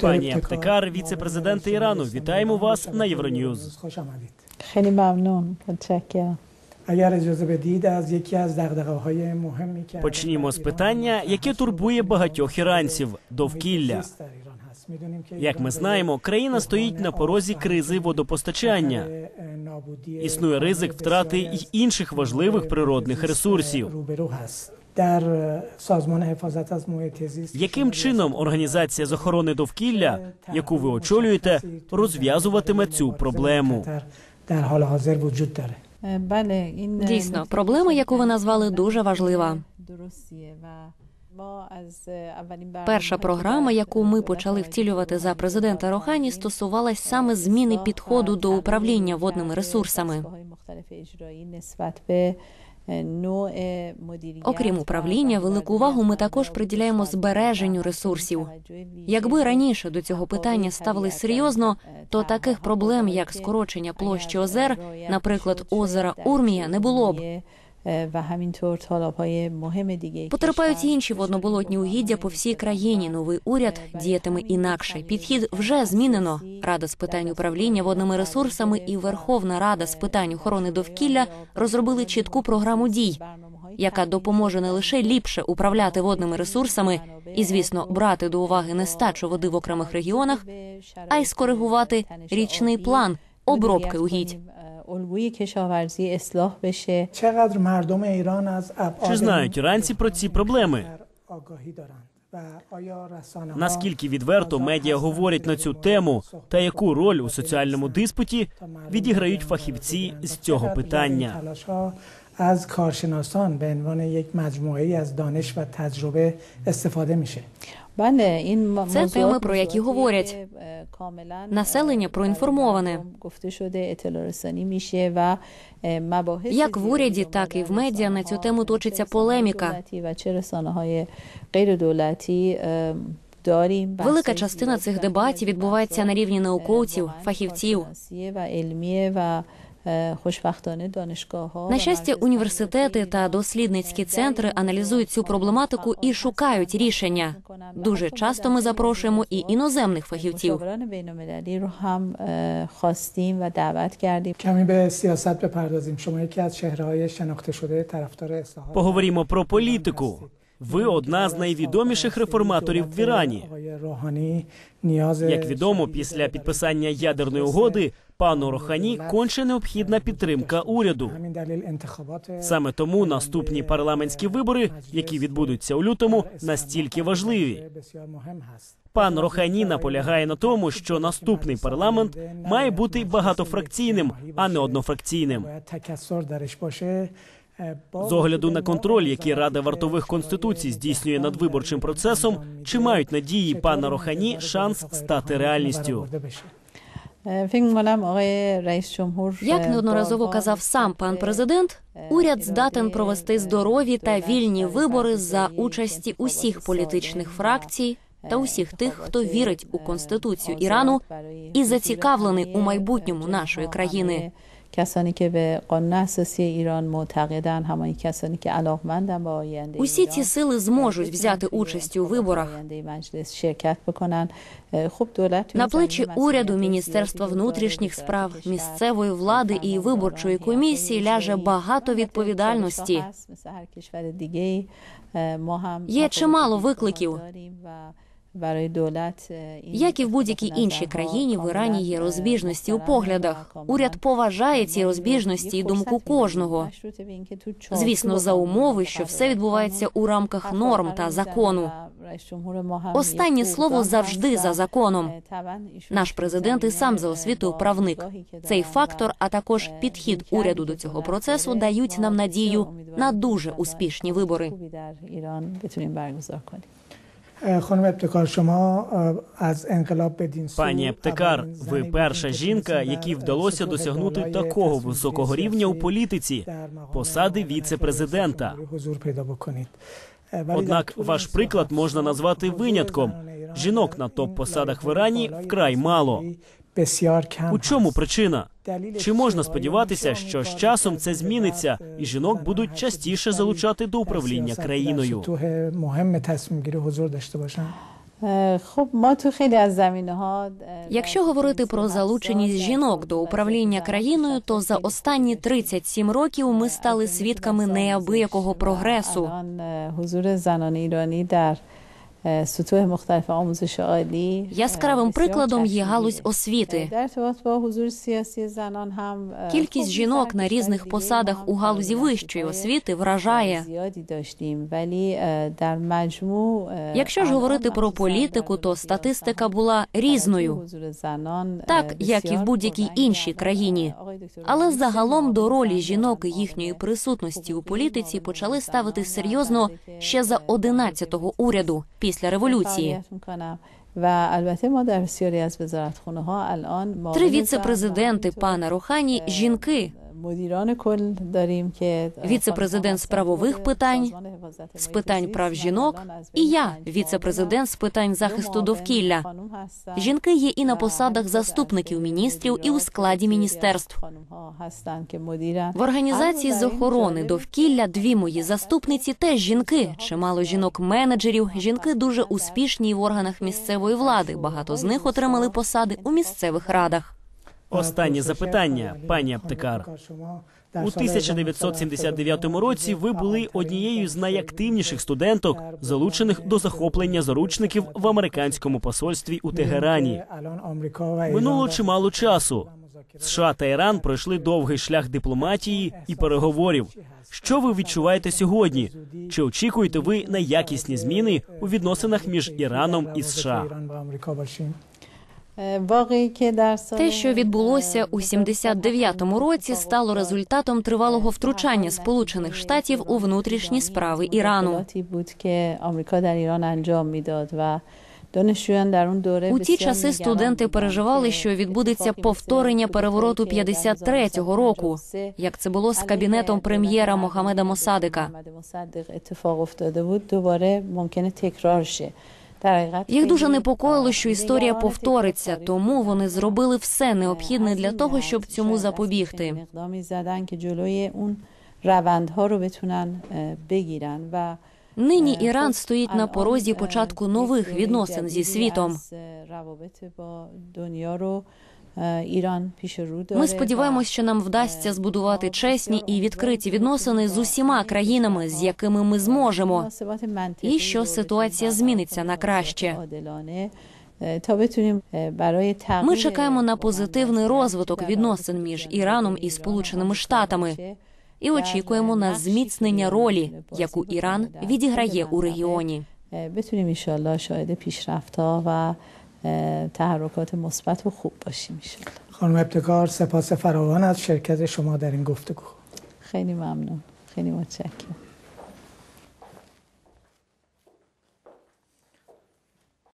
Пані Аптекар, віце-президент Ірану. Вітаємо вас на Євроньюз. خوش آمدید خیلی ممنون متشکرم اگر اجازه بدید از یکی از دغدغه‌های مهمی که Почнімо з питання, яке турбує багатьох іранців довкілля. زیست در ایران هست میدونیم که Як ми знаємо, країна стоїть на порозі кризи водопостачання. نابودی Існує ризик втрати й інших важливих природних ресурсів. яким чином організація з охорони довкілля, яку ви очолюєте, розв'язуватиме цю проблему? Дійсно, проблема, яку ви назвали, дуже важлива. Перша програма, яку ми почали втілювати за президента Рохані, стосувалась саме зміни підходу до управління водними ресурсами. Окрім управління, велику увагу ми також приділяємо збереженню ресурсів. Якби раніше до цього питання ставились серйозно, то таких проблем, як скорочення площі озер, наприклад, озера Урмія, не було б. Потерпають інші водноболотні угіддя по всій країні. Новий уряд діятиме інакше. Підхід вже змінено. Рада з питань управління водними ресурсами і Верховна Рада з питань охорони довкілля розробили чітку програму дій, яка допоможе не лише ліпше управляти водними ресурсами і, звісно, брати до уваги нестачу води в окремих регіонах, а й скоригувати річний план обробки угідь. Чи знають іранці про ці проблеми? Наскільки відверто медіа говорять на цю тему, та яку роль у соціальному диспуті відіграють фахівці з цього питання? از کارشناسان به عنوان یک مجموعه از دانش و تجربه استفاده میشه بله این Це теми, про які говорять. Населення проінформоване. Як в уряді, так і в медіа на цю тему точиться полеміка. Велика частина цих дебатів відбувається на рівні науковців, фахівців. На щастя, університети та дослідницькі центри аналізують цю проблематику і шукають рішення. Дуже часто ми запрошуємо і іноземних фахівців. Поговоримо про політику. Ви одна з найвідоміших реформаторів в Ірані. Як відомо, після підписання ядерної угоди пану Рохані конче необхідна підтримка уряду. Саме тому наступні парламентські вибори, які відбудуться у лютому, настільки важливі. Пан Рохані наполягає на тому, що наступний парламент має бути багатофракційним, а не однофракційним. З огляду на контроль, який Рада вартових конституцій здійснює над виборчим процесом, чи мають надії пана Рохані шанс стати реальністю? Як неодноразово казав сам пан президент, уряд здатен провести здорові та вільні вибори за участі усіх політичних фракцій та усіх тих, хто вірить у конституцію Ірану і зацікавлений у майбутньому нашої країни. Усі ці сили зможуть взяти участь у виборах. На плечі уряду, міністерства внутрішніх справ, місцевої влади і виборчої комісії ляже багато відповідальності. Є чимало викликів. Як і в будь-якій іншій країні, в Ірані є розбіжності у поглядах. Уряд поважає ці розбіжності і думку кожного. Звісно, за умови, що все відбувається у рамках норм та закону. Останнє слово завжди за законом. Наш президент і сам за освітою правник. Цей фактор, а також підхід уряду до цього процесу дають нам надію на дуже успішні вибори. Пані Аптекар, аз енкалаб ви перша жінка, якій вдалося досягнути такого високого рівня у політиці, посади віце-президента. Однак ваш приклад можна назвати винятком. Жінок на топ посадах в Ірані вкрай мало. У чому причина? Чи можна сподіватися, що з часом це зміниться, і жінок будуть частіше залучати до управління країною? Якщо говорити про залученість жінок до управління країною, то за останні 37 років ми стали свідками неабиякого прогресу. Яскравим прикладом є галузь освіти. Кількість жінок на різних посадах у галузі вищої освіти вражає. Якщо ж говорити про політику, то статистика була різною, так як і в будь-якій іншій країні. Але загалом до ролі жінок і їхньої присутності у політиці почали ставити серйозно ще за 11-го уряду після революції. Три віце-президенти пана Рухані жінки. Віце-президент з правових питань, з питань прав жінок, і я, віце-президент з питань захисту довкілля. Жінки є і на посадах заступників міністрів, і у складі міністерств. В організації з охорони довкілля дві мої заступниці теж жінки. Чимало жінок-менеджерів. Жінки дуже успішні в органах місцевої влади. Багато з них отримали посади у місцевих радах. Останнє запитання, пані аптекар. У 1979 році ви були однією з найактивніших студенток, залучених до захоплення заручників в американському посольстві у Тегерані. Минуло чимало часу. США та Іран пройшли довгий шлях дипломатії і переговорів. Що ви відчуваєте сьогодні? Чи очікуєте ви на якісні зміни у відносинах між Іраном і США? Те, що відбулося у 79-му році, стало результатом тривалого втручання Сполучених Штатів у внутрішні справи Ірану. У ті часи студенти переживали, що відбудеться повторення перевороту 53-го року, як це було з кабінетом прем'єра Мохамеда Мосадика. Їх дуже непокоїло, що історія повториться, тому вони зробили все необхідне для того, щоб цьому запобігти. Нині Іран стоїть на порозі початку нових відносин зі світом. Ми сподіваємось, що нам вдасться збудувати чесні і відкриті відносини з усіма країнами, з якими ми зможемо, і що ситуація зміниться на краще. Ми чекаємо на позитивний розвиток відносин між Іраном і Сполученими Штатами і очікуємо на зміцнення ролі, яку Іран відіграє у регіоні. تحرکات مثبت و خوب باشیم ان خانم ابتکار سپاس فراوان از شرکت شما در این گفتگو. خیلی ممنون. خیلی متشکرم.